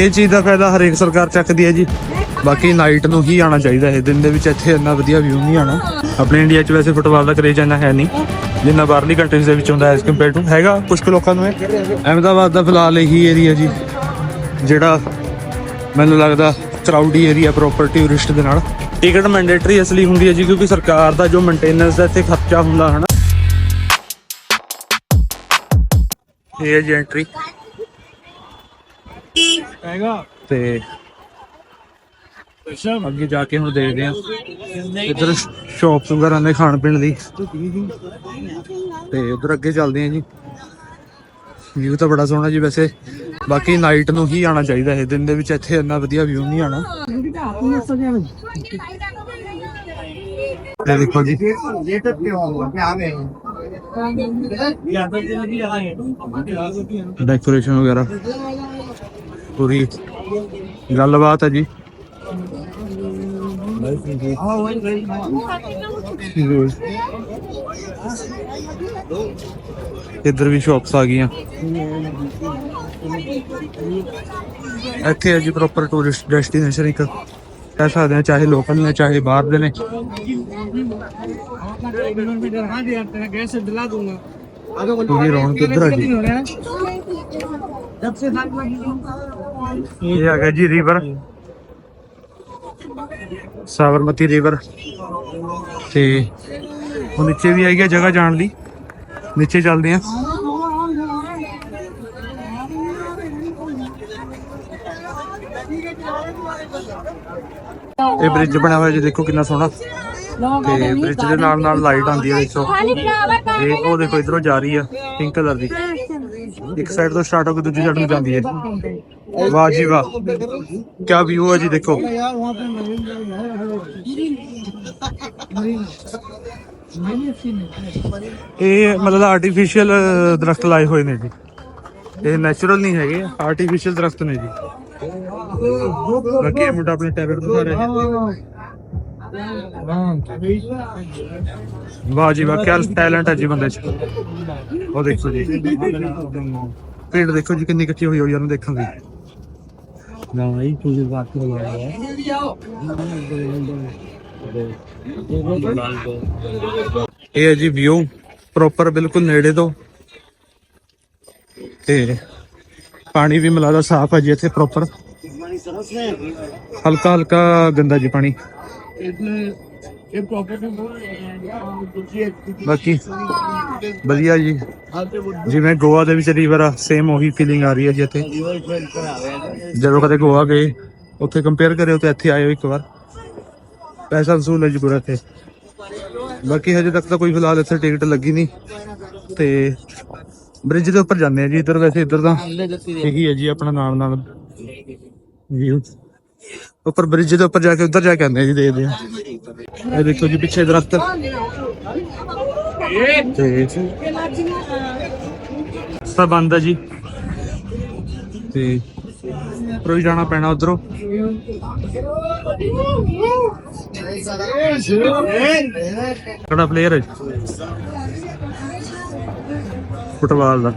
ਇਹ ਚੀਜ਼ ਦਾ ਫਾਇਦਾ ਹਰੇਕ ਸਰਕਾਰ ਚੱਕਦੀ ਹੈ ਜੀ। ਬਾਕੀ ਨਾਈਟ ਨੂੰ ਹੀ ਆਣਾ ਚਾਹੀਦਾ ਹੈ। ਦਿਨ ਦੇ ਵਿੱਚ ਇੱਥੇ ਇੰਨਾ ਵਧੀਆ ਵਿਊ ਨਹੀਂ ਆਣਾ ਆਪਣੇ ਇੰਡੀਆ 'ਚ ਵੈਸੇ ਫੁੱਟਬਾਲ ਦਾ ਕਰੇਜ ਇੰਨਾ ਹੈ ਨਹੀਂ। ਜਿੰਨਾ ਬਾਹਰਲੀ ਕੰਟਰੀਜ਼ ਦੇ ਵਿੱਚ ਹੁੰਦਾ ਐਸ ਕੰਪੇਅਰ ਟੂ ਹੈਗਾ ਕੁਝ ਕੁ ਲੋਕਾਂ ਨੂੰ ਹੈ ਅਹਿਮਦਾਬਾਦ ਦਾ ਫਿਲਹਾਲ ਇਹੀ ਏਰੀਆ ਜੀ। ਜਿਹੜਾ ਮੈਨੂੰ ਲੱਗਦਾ ਕਰਾਊਡੀ ਏਰੀਆ ਪ੍ਰੋਪਰ ਟੂਰਿਸਟ ਦੇ ਨਾਲ। ਟਿਕਟ ਮੈਂਡੇਟਰੀ ਇਸ ਲਈ ਹੁੰਦੀ ਹੈ ਜੀ, ਕਿਉਂਕਿ ਸਰਕਾਰ ਦਾ ਜੋ ਮੇਨਟੇਨੈਂਸ ਦਾ ਇੱਥੇ ਖਰਚਾ ਹੁੰਦਾ, ਹਨਾ। ਇਹ ਹੈ ਜੀ ਐਂਟਰੀ ਹੈਗਾ। ਤੇ ਅੱਗੇ ਜਾ ਕੇ ਹੁਣ ਦੇਖਦੇ ਆ ਇੱਧਰ ਸ਼ਾਪਸ ਵਗੈਰਾ ਨੇ ਖਾਣ ਪੀਣ ਦੀ ਤੇ ਉਧਰ ਅੱਗੇ ਚੱਲਦੇ ਆ ਜੀ। ਵਿਊ ਤਾਂ ਬੜਾ ਸੋਹਣਾ ਜੀ ਵੈਸੇ। ਬਾਕੀ ਨਾਈਟ ਨੂੰ ਹੀ ਆਣਾ ਚਾਹੀਦਾ ਹੈ ਦਿਨ ਦੇ ਵਿੱਚ। ਇੱਥੇ ਇੰਨਾ ਵਧੀਆ ਵਿਊ ਨਹੀਂ ਆਣਾ ਇਹ ਦੇਖੋ ਜੀ। ਡੈਕੋਰੇਸ਼ਨ ਵਗੈਰਾ। ਪੂਰੀ ਗੱਲਬਾਤ ਹੈ ਜੀ ਇੱਧਰ ਵੀ ਸ਼ਾਪਸ ਆ ਗਈਆਂ ਇੱਥੇ ਹੈ ਜੀ ਪ੍ਰੋਪਰ ਟੂਰਿਸਟ ਡੈਸਟੀਨੇਸ਼ਨ ਇੱਕ ਕਹਿ ਸਕਦੇ ਆ ਚਾਹੇ ਲੋਕਲ ਨੇ ਚਾਹੇ ਬਾਹਰ ਦੇ ਨੇ ਪੂਰੀ ਰੌਣਕ ਇੱਧਰ ਆ ਗਈ ਇਹ ਆ ਗਿਆ ਜੀ ਰਿਵਰ ਸਾਬਰਮਤੀ ਰਿਵਰ ਤੇ ਉਹ ਨੀਚੇ ਵੀ ਆਈ ਹੈ ਜਗ੍ਹਾ ਜਾਣ ਲਈ। ਨੀਚੇ ਚੱਲਦੇ ਆ। ਇਹ ਬ੍ਰਿਜ ਬਣਿਆ ਹੋਇਆ ਜੀ, ਦੇਖੋ ਕਿੰਨਾ ਸੋਹਣਾ। ਤੇ ਬ੍ਰਿਜ ਦੇ ਨਾਲ ਨਾਲ ਲਾਈਟ ਆਉਂਦੀ ਹੈ ਦੇਖੋ ਇਹ ਉਹ ਦੇਖੋ ਇਧਰੋਂ ਜਾ ਰਹੀ ਆ ਪਿੰਕ ਕਲਰ ਦੀ। ਇੱਕ ਸਾਈਡ ਤੋਂ ਸਟਾਰਟ ਹੋ ਕੇ ਦੂਜੀ ਸਾਈਡ ਨੂੰ ਜਾਂਦੀ ਹੈ ਵਾਹ ਜੀ ਵਾਹ ਕੀ ਵਿਊ ਹੈ ਜੀ ਦੇਖੋ यार वहाँ पे ਇਹ ਮਤਲਬ ਆਰਟੀਫੀਸ਼ੀਅਲ ਦਰਖਤ ਲਾਏ ਹੋਏ ਨੇ ਜੀ ਇਹ ਨੈਚੁਰਲ ਨਹੀਂ ਹੈਗੇ ਆਰਟੀਫੀਸ਼ੀਅਲ ਦਰਖਤ ਨੇ ਜੀ ਬਾਕੀ ਇਹ ਮੁੰਡਾ ਆਪਣੇ ਟੈਬਰ ਦਿਖਾ ਰਿਹਾ ਹੈ ਵਾਹ ਜੀ ਵਾਹ ਕੀ ਟੈਲੈਂਟ ਹੈ ਜੀ ਬੰਦੇ 'ਚ ਉਹ ਦੇਖੋ ਜੀ ਭੀੜ ਦੇਖੋ ਜੀ ਕਿੰਨੀ ਇਕੱਠੀ ਹੋਈ ਹੋਈ ਆ ਉਹਨੂੰ ਦੇਖਣ ਦੀ ਇਹ ਹੈ ਜੀ ਵਿਊ ਪ੍ਰੋਪਰ ਬਿਲਕੁਲ ਨੇੜੇ ਤੋਂ। ਤੇ ਪਾਣੀ ਵੀ ਮਿਲਦਾ ਸਾਫ਼ ਹੈ ਜੀ ਇੱਥੇ ਪ੍ਰੋਪਰ ਹਲਕਾ ਹਲਕਾ ਗੰਦਾ ਜੀ ਪਾਣੀ। ਬਾਕੀ ਵਧੀਆ ਜੀ। ਜਿਵੇਂ ਗੋਆ ਦੇ ਵਿੱਚ ਰਿਵਰ ਆ ਸੇਮ ਉਹੀ ਫੀਲਿੰਗ ਆ ਰਹੀ ਹੈ ਜੀ ਇੱਥੇ। ਜਦੋਂ ਕਦੇ ਗੋਆ ਗਏ ਉੱਥੇ ਕੰਪੇਅਰ ਕਰਿਓ ਤੇ ਇੱਥੇ ਆਇਓ ਇੱਕ ਵਾਰ। ਪੈਸਾ ਵਸੂਲ ਹੈ ਜੀ ਪੂਰਾ ਤੇ ਬਾਕੀ ਹਜੇ ਤੱਕ ਤਾਂ ਕੋਈ ਫਿਲਹਾਲ ਇੱਥੇ ਟਿਕਟ ਲੱਗੀ ਨਹੀਂ। ਤੇ ਬ੍ਰਿਜ ਦੇ ਉੱਪਰ ਜਾਂਦੇ ਆ ਜੀ ਇੱਧਰ। ਵੈਸੇ ਇੱਧਰ ਤਾਂ ਇਹੀ ਹੈ ਜੀ ਆਪਣਾ ਨਾਲ ਨਾਲ ਵੀਊ ਉੱਪਰ ਬ੍ਰਿਜ ਦੇ ਉੱਪਰ ਜਾ ਕੇ ਉੱਧਰ ਜਾ ਕੇ ਆਉਂਦੇ ਆ ਜੀ ਦੇਖਦੇ ਆ। ਇਹ ਦੇਖੋ ਜੀ ਪਿੱਛੇ ਦਰਖਤ। ਤੇ ਸਭ ਬੰਦ ਹੈ ਜੀ। ਤੇ ਉੱਪਰੋਂ ਜਾਣਾ ਪੈਣਾ ਉਧਰੋਂ। ਕਿਹੜਾ ਪਲੇਅਰ ਹੈ? ਫੁੱਟਬਾਲ ਦਾ।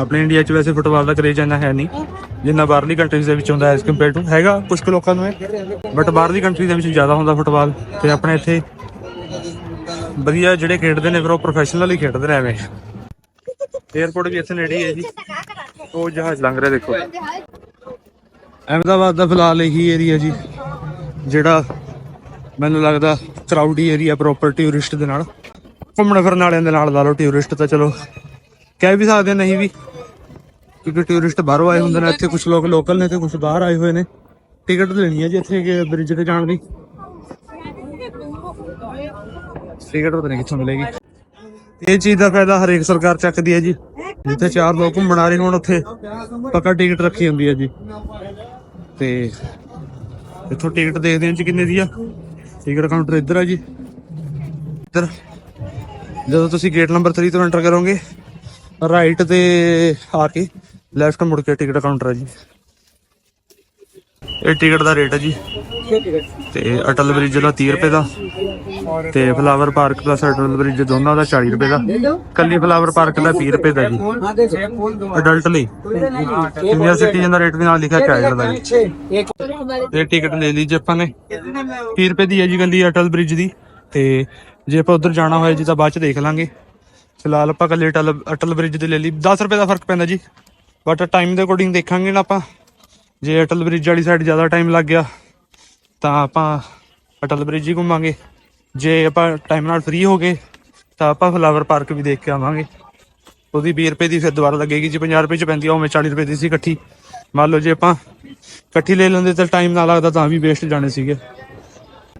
ਆਪਣੇ ਇੰਡੀਆ 'ਚ ਵੈਸੇ ਫੁੱਟਬਾਲ ਦਾ ਕਰੇਜ ਇੰਨਾ ਹੈ ਨਹੀਂ। ਜਿੰਨਾ ਬਾਹਰਲੀ ਕੰਟਰੀਜ਼ ਦੇ ਵਿੱਚ ਹੁੰਦਾ ਐਸ ਕੰਪੇਅਰ ਟੂ ਹੈਗਾ ਕੁਝ ਕੁ ਲੋਕਾਂ ਨੂੰ ਹੈ ਬਟ ਬਾਹਰਲੀ ਕੰਟਰੀ ਦੇ ਵਿੱਚ ਜ਼ਿਆਦਾ ਹੁੰਦਾ ਫੁੱਟਬਾਲ ਤੇ ਆਪਣੇ ਇੱਥੇ ਵਧੀਆ ਜਿਹੜੇ ਖੇਡਦੇ ਨੇ ਫਿਰ ਉਹ ਪ੍ਰੋਫੈਸ਼ਨਲੀ ਖੇਡਦੇ ਨੇ ਐਵੇਂ। 에어ਪੋਰਟ ਵੀ ਇੱਥੇ ਨੇੜੇ ਹੀ ਹੈ ਜੀ। ਉਹ ਜਹਾਜ਼ ਲੰਘ ਰਿਹਾ ਦੇਖੋ। ਅਹਿਮਦਾਬਾਦ ਦਾ ਫਿਲਹਾਲ ਇਹੀ ਏਰੀਆ ਜੀ, ਜਿਹੜਾ ਮੈਨੂੰ ਲੱਗਦਾ ਕਰਾਊਡੀ ਏਰੀਆ ਪ੍ਰੋਪਰ ਟੂਰਿਸਟ ਦੇ ਨਾਲ। ਘੁੰਮਣ ਫਿਰਨ ਵਾਲਿਆਂ ਦੇ ਨਾਲ ਲਾ ਲਓ ਟੂਰਿਸਟ ਤਾਂ ਚਲੋ। ਕਹਿ ਵੀ ਸਕਦੇ ਨਹੀਂ ਵੀ। ਕਿਉਂਕਿ ਟੂਰਿਸਟ ਬਾਹਰੋਂ ਆਏ ਹੁੰਦੇ ਨੇ ਇੱਥੇ ਕੁਝ ਲੋਕ ਲੋਕਲ ਨੇ ਤੇ ਕੁਝ ਬਾਹਰ ਆਏ ਹੋਏ ਨੇ। ਟਿਕਟ ਲੈਣੀ ਹੈ ਜੀ ਇੱਥੇ ਬ੍ਰਿਜ ਤੇ ਜਾਣ ਦੀ। ਟਿਕਟ ਪਤਾ ਨਹੀਂ ਕਿੱਥੋਂ ਮਿਲੇਗੀ। ਇਹ ਚੀਜ਼ ਦਾ ਫਾਇਦਾ ਹਰੇਕ ਸਰਕਾਰ ਚੱਕਦੀ ਹੈ ਜੀ। ਜਿੱਥੇ ਚਾਰ ਲੋਕ ਘੁੰਮਣ ਆ ਰਹੇ ਹੋਣ ਉੱਥੇ। ਪੱਕਾ ਟਿਕਟ ਰੱਖੀ ਹੁੰਦੀ ਹੈ ਜੀ। ਤੇ ਇੱਥੋਂ ਟਿਕਟ ਦੇਖਦੇ ਹਾਂ ਜੀ ਕਿੰਨੇ ਦੀ ਆ। ਟਿਕਟ ਕਾਊਂਟਰ ਇੱਧਰ ਆ ਜੀ। ਇੱਧਰ। ਜਦੋਂ ਤੁਸੀਂ ਗੇਟ ਨੰਬਰ 3 ਤੋਂ ਐਂਟਰ ਕਰੋਗੇ ਰਾਈਟ ਤੇ ਆ ਕੇ ਲੈਫਟ ਮੁੜ ਕੇ ਟਿਕਟ ਕਾਊਂਟਰ ਹੈ ਜੀ। ਇਹ ਟਿਕਟ ਦਾ ਰੇਟ ਹੈ ਜੀ। ਤੇ ਅਟਲ ਬ੍ਰਿਜ ਦਾ 30 ਰੁਪਏ ਦਾ। ਤੇ ਫਲਾਵਰ ਪਾਰਕ ਦਾ ਅਟਲ ਬ੍ਰਿਜ ਦੋਨਾਂ ਦਾ 40 ਰੁਪਏ ਦਾ। ਕੱਲੀ ਫਲਾਵਰ ਪਾਰਕ ਦਾ 30 ਰੁਪਏ ਦਾ ਜੀ। ਅਡਲਟ ਲਈ। ਸੀਨੀਅਰ ਸਿਟੀਜ਼ਨ ਦਾ ਰੇਟ ਵੀ ਨਾਲ ਲਿਖਿਆ ਚਾਈਲਡ ਦਾ ਜੀ। ਇਹ ਟਿਕਟ ਲੈ ਲਈ ਜੀ ਆਪਾਂ ਨੇ। 30 ਰੁਪਏ ਦੀ ਹੈ ਜੀ ਕੱਲੀ ਅਟਲ ਬ੍ਰਿਜ ਦੀ। ਤੇ ਜੇ ਆਪਾਂ ਉਧਰ ਜਾਣਾ ਹੋਇਆ ਜੀ ਤਾਂ ਬਾਅਦ ਚ ਦੇਖ ਲਾਂਗੇ। ਫਿਲਹਾਲ ਆਪਾਂ ਕੱਲੇ ਅਟਲ ਅਟਲ ਬ੍ਰਿਜ ਦੇ ਲੈ ਲਈ। 10 ਰੁਪਏ ਦਾ ਫ਼ਰਕ ਪੈਂਦਾ ਜੀ। ਬਟ ਟਾਈਮ ਦੇ ਅਕੋਰਡਿੰਗ ਦੇਖਾਂਗੇ ਨਾ ਆਪਾਂ। ਜੇ ਅਟਲ ਬ੍ਰਿਜ ਵਾਲੀ ਸਾਈਡ ਜ਼ਿਆਦਾ ਟਾਈਮ ਲੱਗ ਗਿਆ, ਤਾਂ ਆਪਾਂ ਅਟਲ ਬ੍ਰਿਜ ਹੀ ਘੁੰਮਾਂਗੇ। ਜੇ ਆਪਾਂ ਟਾਈਮ ਨਾਲ ਫ੍ਰੀ ਹੋ ਗਏ, ਤਾਂ ਆਪਾਂ ਫਲਾਵਰ ਪਾਰਕ ਵੀ ਦੇਖ ਕੇ ਆਵਾਂਗੇ। ਉਹਦੀ 20 ਰੁਪਏ ਦੀ ਫਿਰ ਦੁਬਾਰਾ ਲੱਗੇਗੀ, ਜੀ 50 ਰੁਪਏ ਚ ਪੈਂਦੀ ਆ, ਉਵੇਂ 40 ਰੁਪਏ ਦੀ ਸੀ ਇਕੱਠੀ। ਮੰਨ ਲਓ ਜੇ ਆਪਾਂ ਇਕੱਠੀ ਲੈ ਲੈਂਦੇ ਤਾਂ ਟਾਈਮ ਨਾ ਲੱਗਦਾ, ਤਾਂ ਵੀ ਵੇਸਟ ਜਾਣੇ ਸੀਗੇ।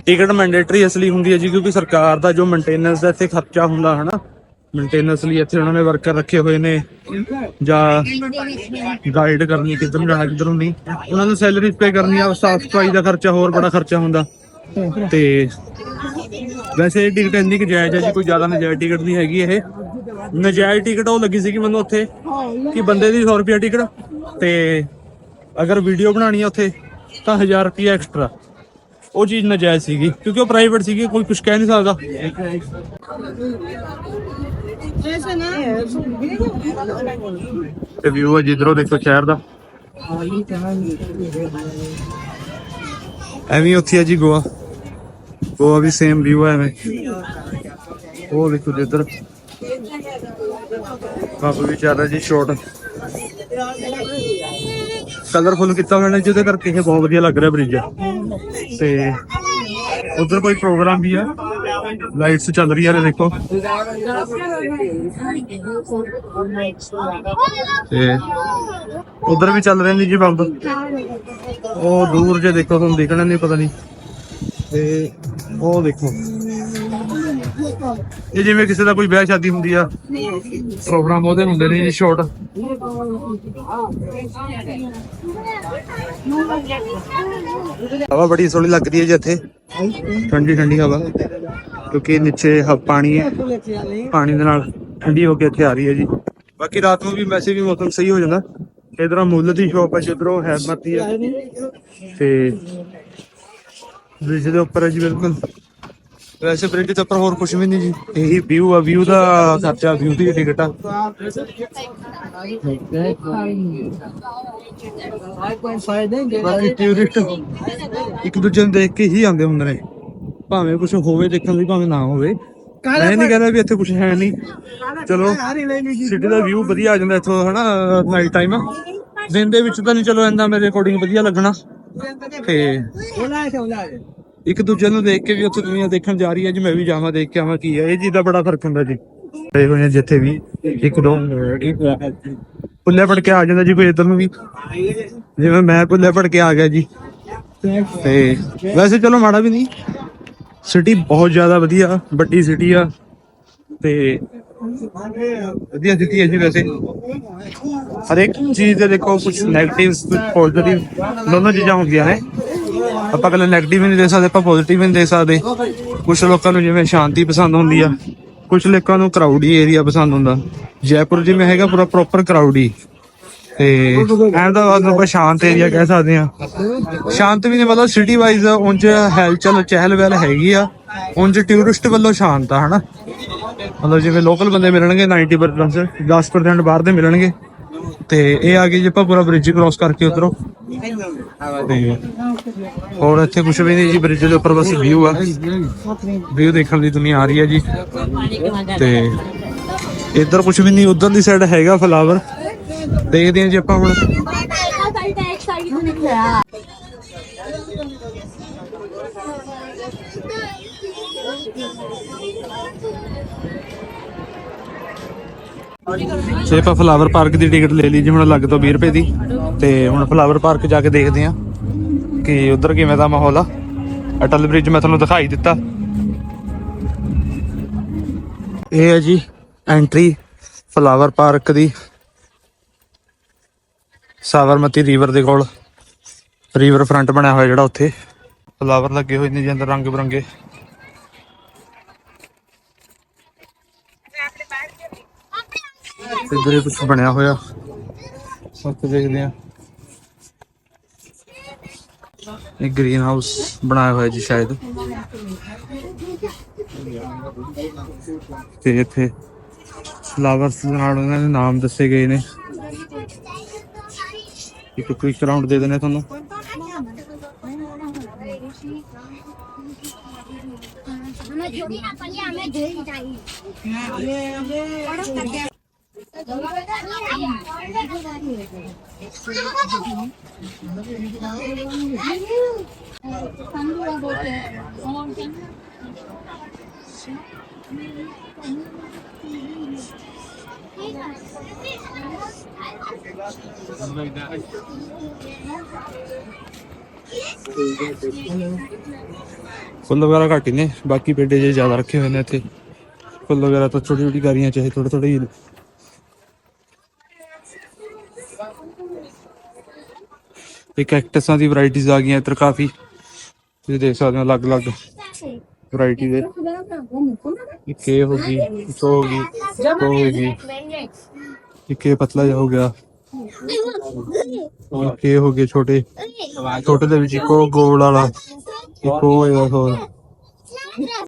ਟਿਕਟ ਮੈਂਡੇਟਰੀ ਇਸ ਲਈ ਹੁੰਦੀ ਹੈ ਜੀ, ਕਿਉਂਕਿ ਸਰਕਾਰ ਦਾ ਜੋ ਮੇਨਟੇਨੈਂਸ ਦਾ ਇੱਥੇ ਖਰਚਾ ਹੁੰਦਾ, ਹਨਾ ਮੇਨਟੇਨੈਂਸ ਲਈ ਇੱਥੇ ਉਹਨਾਂ ਨੇ ਵਰਕਰ ਰੱਖੇ ਹੋਏ ਨੇ ਜਾਂ ਗਾਈਡ ਕਰਨੀ ਕਿੱਧਰ ਨੂੰ ਜਾਣਾ, ਕਿੱਧਰ ਨੂੰ ਨਹੀਂ। ਉਹਨਾਂ ਨੂੰ ਸੈਲਰੀ ਪੇ ਕਰਨੀ ਆ, ਸਾਫ਼ ਸਫ਼ਾਈ ਦਾ ਖਰਚਾ, ਹੋਰ ਬੜਾ ਖਰਚਾ ਹੁੰਦਾ। ਤੇ ਵੈਸੇ ਟਿਕਟ ਇੰਨੀ ਕਿ ਜਾਇਜ਼ ਹੈ ਜੀ, ਕੋਈ ਜ਼ਿਆਦਾ ਨਜਾਇਜ਼ ਟਿਕਟ ਨਹੀਂ ਹੈਗੀ ਇਹ। ਨਜਾਇਜ਼ ਟਿਕਟ ਉਹ ਲੱਗੀ ਸੀਗੀ ਮੈਨੂੰ ਉੱਥੇ, ਕਿ ਬੰਦੇ ਦੀ 100 ਰੁਪਿਆ ਟਿਕਟ ਤੇ ਅਗਰ ਵੀਡੀਓ ਬਣਾਣੀ ਆ ਉੱਥੇ, ਤਾਂ 1000 ਰੁਪਿਆ ਐਕਸਟਰਾ ਉਹ ਚੀਜ਼ ਨਜਾਇਜ਼ ਸੀਗੀ, ਕਿਉਂਕਿ ਉਹ ਪ੍ਰਾਈਵੇਟ ਸੀਗੀ, ਕੋਈ ਕੁਝ ਕਹਿ ਨਹੀਂ ਸਕਦਾ। ਤੇ ਵਿਊ ਹੈ ਜਿੱਧਰੋਂ ਦੇਖੋ ਸ਼ਹਿਰ ਦਾ। ਐਵੇਂ ਉੱਥੇ ਹੈ ਜੀ ਗੋਆ। ਗੋਆ ਵੀ ਸੇਮ ਵਿਊ ਹੈ ਐਵੇਂ। ਉਹ ਦੇਖੋ ਜਿੱਧਰ ਕਾਫੀ ਵੀ ਚੱਲ ਰਿਹਾ ਜੀ ਸ਼ਾਟ ਕਲਰਫੁਲ ਕੀਤਾ ਹੋਇਆ ਨੇ ਜਿਹਦੇ ਕਰਕੇ ਇਹ ਬਹੁਤ ਵਧੀਆ ਲੱਗ ਰਿਹਾ ਬ੍ਰਿਜ ਤੇ ਉਧਰ ਕੋਈ ਪ੍ਰੋਗਰਾਮ ਵੀ ਹੈ ਲਾਈਟਸ ਚੱਲ ਰਹੀਆਂ ਨੇ, ਦੇਖੋ। ਤੇ ਉਧਰ ਵੀ ਚੱਲ ਰਹੇ ਨੇ ਜੀ ਬੰਬ। ਉਹ ਦੂਰ ਜੇ ਦੇਖੋ, ਤੁਹਾਨੂੰ ਦਿਖਣਾ ਨਹੀਂ, ਪਤਾ ਨਹੀਂ। ਤੇ ਉਹ ਦੇਖੋ। ਇਹ ਜਿਵੇਂ ਕਿਸੇ ਦਾ ਕੋਈ ਵਿਆਹ ਸ਼ਾਦੀ ਹੁੰਦੀ ਆ। ਪ੍ਰੋਗਰਾਮ ਉਹਦੇ ਹੁੰਦੇ ਨੇ ਜੀ ਸ਼ਾਟ ਹਵਾ ਬੜੀ ਸੋਹਣੀ ਲੱਗ ਰਹੀ ਹੈ ਜੀ ਇੱਥੇ। ਠੰਡੀ ਠੰਡੀ ਹਵਾ। ਕਿਉਂਕਿ ਨੀਚੇ ਪਾਣੀ ਹੈ। ਪਾਣੀ ਦੇ ਨਾਲ ਠੰਡੀ ਹੋ ਕੇ ਇੱਥੇ ਆ ਰਹੀ ਹੈ ਜੀ। ਬਾਕੀ ਰਾਤ ਨੂੰ ਵੀ ਵੈਸੇ ਵੀ ਮੌਸਮ ਸਹੀ ਹੋ ਜਾਂਦਾ। ਇਧਰੋਂ ਮੁੱਲ ਦੀ ਸ਼ੋਪ ਹੈ ਜਿੱਧਰੋਂ ਹੈਮਤ ਦੀ ਹੈ। ਤੇ ਬ੍ਰਿਜ ਦੇ ਉੱਪਰ ਹੈ ਜੀ ਬਿਲਕੁਲ। ਵੈਸੇ ਬ੍ਰਿਜ ਦੇ ਉੱਪਰ ਹੋਰ ਕੁਝ ਵੀ ਨਹੀਂ ਜੀ। ਇਹੀ ਵਿਊ ਆ ਵਿਊ ਦਾ ਖਰਚਾ ਵਿਊ ਦੀ ਟਿਕਟ। ਆ ਬਾਕੀ ਟੂਰਿਸਟ ਇੱਕ ਦੂਜੇ ਨੂੰ ਦੇਖ ਕੇ ਹੀ ਆਉਂਦੇ ਹੁੰਦੇ ਨੇ। ਭਾਵੇਂ ਕੁਝ ਹੋਵੇ ਦੇਖਣ ਲਈ ਭਾਵੇਂ ਨਾ ਹੋਵੇ। ਮੈਂ ਨਹੀਂ ਕਹਿੰਦਾ ਵੀ ਇੱਥੇ ਕੁਝ ਹੈ ਨਹੀਂ। ਚਲੋ ਸਿਟੀ ਦਾ ਵਿਊ ਵਧੀਆ ਆ ਜਾਂਦਾ ਇੱਥੋਂ ਹਨਾ ਨਾਈਟ ਟਾਈਮ ਦਿਨ ਦੇ ਵਿੱਚ ਤਾਂ ਨਹੀਂ ਚਲੋ ਇੰਦਾ ਮੇਰੇ ਅਕੋਰਡਿੰਗ ਵਧੀਆ ਲੱਗਣਾ। ਤੇ ਇੱਕ ਦੂਜੇ ਨੂੰ ਦੇਖ ਕੇ ਵੀ ਉੱਥੇ ਦੁਨੀਆ ਦੇਖਣ ਜਾ ਰਹੀ ਹੈ ਜੀ, ਮੈਂ ਵੀ ਜਾਵਾਂ, ਦੇਖ ਕੇ ਆਵਾਂ, ਕੀ ਹੈ, ਇਹ ਚੀਜ਼ ਦਾ ਬੜਾ ਫ਼ਰਕ ਹੁੰਦਾ ਜੀ। ਗਏ ਹੋਏ ਆ ਜਿੱਥੇ ਵੀ, ਇੱਕ ਦੋ ਪੁੱਲੇ ਪੜ ਕੇ ਆ ਜਾਂਦਾ ਜੀ ਕੋਈ ਇਧਰ ਨੂੰ ਵੀ। ਜਿਵੇਂ ਮੈਂ ਪੁੱਲੇ ਪੜ ਕੇ ਆ ਗਿਆ ਜੀ। ਤੇ ਵੈਸੇ ਚਲੋ ਮਾੜਾ ਵੀ ਨਹੀਂ ਸਿਟੀ ਬਹੁਤ ਜ਼ਿਆਦਾ ਵਧੀਆ, ਵੱਡੀ ਸਿਟੀ ਆ। ਤੇ ਵਧੀਆ ਸਿਟੀ ਹੈ ਜੀ ਵੈਸੇ। ਹਰ ਇੱਕ ਚੀਜ਼ ਦੇ ਦੇਖੋ ਕੁਝ ਨੈਗੇਟਿਵਸ ਕੁਝ ਪੋਜ਼ਿਟਿਵ ਦੋਨੋਂ ਚੀਜ਼ਾਂ ਹੁੰਦੀਆਂ ਨੇ। ਆਪਾਂ ਕੱਲ ਨੈਗੇਟਿਵ ਵੀ ਨਹੀਂ ਦੇ ਸਕਦੇ, ਆਪਾਂ ਪੋਜ਼ਿਟਿਵ ਵੀ ਨਹੀਂ ਦੇ ਸਕਦੇ। ਕੁਝ ਲੋਕਾਂ ਨੂੰ ਜਿਵੇਂ ਸ਼ਾਂਤੀ ਪਸੰਦ ਹੁੰਦੀ ਆ ਕੁਝ ਲੋਕਾਂ ਨੂੰ ਕਰਾਊਡੀ ਏਰੀਆ ਪਸੰਦ ਹੁੰਦਾ। ਜੈਪੁਰ ਜਿਵੇਂ ਹੈਗਾ ਪੂਰਾ ਪ੍ਰੋਪਰ ਕਰਾਊਡੀ ਤੇ ਅਹਿਮਦਾਬਾਦ ਨੂੰ ਆਪਾਂ ਸ਼ਾਂਤ ਏਰੀਆ ਕਹਿ ਸਕਦੇ ਆ। ਸ਼ਾਂਤ ਵੀ ਨਹੀਂ, ਮਤਲਬ ਸਿਟੀ ਵਾਈਜ਼ ਉਂਝ ਹੈਲਚਲ ਚਹਿਲ ਵਹਿਲ ਹੈਗੀ ਆ। ਉਂਝ ਟੂਰਿਸਟ ਵੱਲੋਂ ਸ਼ਾਂਤ ਆ, ਹਨਾ? ਮਤਲਬ ਜਿਵੇਂ ਲੋਕਲ ਬੰਦੇ ਮਿਲਣਗੇ 90% 10% ਬਾਹਰ ਦੇ ਮਿਲਣਗੇ। ਤੇ ਇਹ ਆ ਗਈ ਜੇ ਆਪਾਂ ਬ੍ਰਿਜ ਕ੍ਰਾਸ ਕਰਕੇ ਉਧਰੋਂ। ਤੇ ਹੋਰ ਇੱਥੇ ਕੁਝ ਵੀ ਨਹੀਂ ਜੀ ਬ੍ਰਿਜ ਦੇ ਉੱਪਰ ਬਸ ਵਿਊ ਆ। ਵਿਊ ਦੇਖਣ ਲਈ ਦੁਨੀਆ ਆ ਰਹੀ ਹੈ ਜੀ। ਤੇ ਇੱਧਰ ਕੁਝ ਵੀ ਨਹੀਂ ਉਧਰਲੀ ਸਾਈਡ ਹੈਗਾ ਫਲਾਵਰ ਦੇਖਦੇ ਹਾਂ ਜੀ ਆਪਾਂ ਹੁਣ। ਜੇ ਆਪਾਂ ਫਲਾਵਰ ਪਾਰਕ ਦੀ ਟਿਕਟ ਲੈ ਲਈ ਜੀ, ਹੁਣ ਲੱਗ ਤੋਂ 20 ਰੁਪਏ ਦੀ। ਤੇ ਹੁਣ ਫਲਾਵਰ ਪਾਰਕ ਜਾ ਕੇ ਦੇਖਦੇ ਆ ਕਿ ਉਧਰ ਕਿਵੇਂ ਦਾ ਮਾਹੌਲ ਆ। ਅਟਲ ਬ੍ਰਿਜ ਮੈਂ ਤੁਹਾਨੂੰ ਦਿਖਾਈ ਦਿੱਤਾ। ਇਹ ਹੈ ਜੀ ਐਂਟਰੀ ਫਲਾਵਰ ਪਾਰਕ ਦੀ ਸਾਵਰਮਤੀ ਰਿਵਰ ਦੇ ਕੋਲ। ਰਿਵਰ ਫਰੰਟ ਬਣਿਆ ਹੋਇਆ ਜਿਹੜਾ ਉੱਥੇ। ਫਲਾਵਰ ਲੱਗੇ ਹੋਏ ਨੇ ਜੀ ਅੰਦਰ ਰੰਗ ਬਰੰਗੇ। ਇਧਰ ਇਹ ਕੁਝ ਬਣਿਆ ਹੋਇਆ। ਸੱਤ ਦੇਖਦੇ ਆ ਇਹ ਗ੍ਰੀਨ ਹਾਊਸ ਬਣਾਇਆ ਹੋਇਆ ਜੀ ਸ਼ਾਇਦ। ਤੇ ਇੱਥੇ ਫਲਾਵਰਸ ਨਾਲ ਉਹਨਾਂ ਦੇ ਨਾਮ ਦੱਸੇ ਗਏ ਨੇ। ਇੱਕ ਕੁਇਕ ਰਾਉਂਡ ਦੇ ਦਿੰਦੇ ਤੁਹਾਨੂੰ। ਹਮੇ ਜੋੜੀ ਨਾ ਪੰਜੇ ਹਮੇ ਜੋੜੀ ਚਾਹੀਏ ਫੁੱਲ ਵਗੈਰਾ ਘੱਟ ਹੀ ਨੇ, ਬਾਕੀ ਪੇਡੇ ਜੇ ਜ਼ਿਆਦਾ ਰੱਖੇ ਹੋਏ ਨੇ ਇੱਥੇ। ਫੁੱਲ ਵਗੈਰਾ ਤਾਂ ਛੋਟੀ ਛੋਟੀ ਗਾਰੀਆਂ ਚਾਹੇ ਥੋੜੇ ਥੋੜੇ ਹੀ ਨੇ। ਕੈਕਟਸਾਂ ਦੀ ਵੈਰਾਈਟੀਆਂ ਆ ਗਈਆਂ ਇੱਧਰ ਕਾਫੀ। ਤੁਸੀਂ ਦੇਖ ਸਕਦੇ ਹੋ ਅਲੱਗ-ਅਲੱਗ ਵੈਰਾਈਟੀ ਦੇ। ਇੱਕ ਇਹ ਹੋ ਗਈ, ਇੱਕ ਹੋ ਗਈ, ਇੱਕ ਹੋ ਗਈ। ਇੱਕ ਇਹ ਪਤਲਾ ਜਿਹਾ ਹੋ ਗਿਆ। ਇੱਕ ਇਹ ਹੋ ਗਏ ਛੋਟੇ। ਛੋਟੇ ਦੇ ਵਿੱਚ ਇੱਕ ਗੋਲ ਵਾਲਾ, ਇੱਕ ਉਹ ਹੋਏਗਾ ਹੋਰ।